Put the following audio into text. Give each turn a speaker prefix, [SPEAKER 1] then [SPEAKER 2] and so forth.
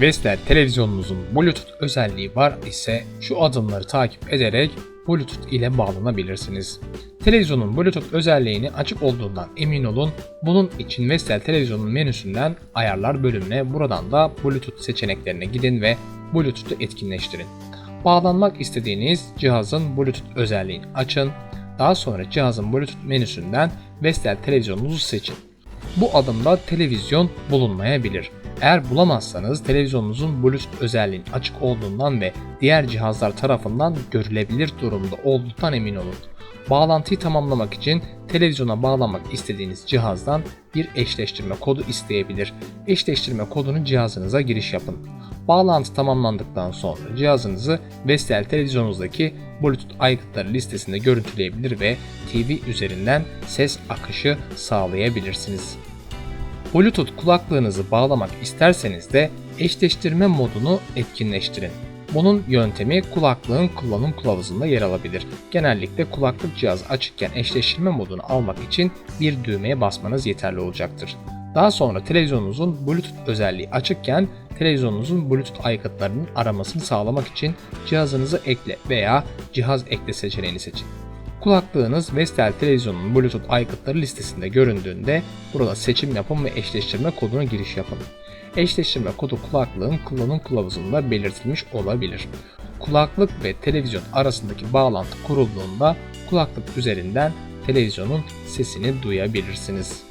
[SPEAKER 1] Vestel televizyonunuzun Bluetooth özelliği var ise şu adımları takip ederek Bluetooth ile bağlanabilirsiniz. Televizyonun Bluetooth özelliğini açık olduğundan emin olun. Bunun için Vestel televizyonun menüsünden ayarlar bölümüne buradan da Bluetooth seçeneklerine gidin ve Bluetooth'u etkinleştirin. Bağlanmak istediğiniz cihazın Bluetooth özelliğini açın. Daha sonra cihazın Bluetooth menüsünden Vestel televizyonunuzu seçin. Bu adımda televizyon bulunmayabilir. Eğer bulamazsanız televizyonunuzun Bluetooth özelliğinin açık olduğundan ve diğer cihazlar tarafından görülebilir durumda olduğundan emin olun. Bağlantıyı tamamlamak için televizyona bağlamak istediğiniz cihazdan bir eşleştirme kodu isteyebilir. Eşleştirme kodunu cihazınıza giriş yapın. Bağlantı tamamlandıktan sonra cihazınızı Vestel televizyonunuzdaki Bluetooth aygıtları listesinde görüntüleyebilir ve TV üzerinden ses akışı sağlayabilirsiniz. Bluetooth kulaklığınızı bağlamak isterseniz de eşleştirme modunu etkinleştirin. Bunun yöntemi kulaklığın kullanım kılavuzunda yer alabilir. Genellikle kulaklık cihazı açıkken eşleştirme modunu almak için bir düğmeye basmanız yeterli olacaktır. Daha sonra televizyonunuzun Bluetooth özelliği açıkken televizyonunuzun Bluetooth aygıtlarının aramasını sağlamak için cihazınızı ekle veya cihaz ekle seçeneğini seçin. Kulaklığınız Vestel televizyonunun Bluetooth aygıtları listesinde göründüğünde burada seçim yapın ve eşleştirme koduna giriş yapın. Eşleştirme kodu kulaklığın kullanım kılavuzunda belirtilmiş olabilir. Kulaklık ve televizyon arasındaki bağlantı kurulduğunda kulaklık üzerinden televizyonun sesini duyabilirsiniz.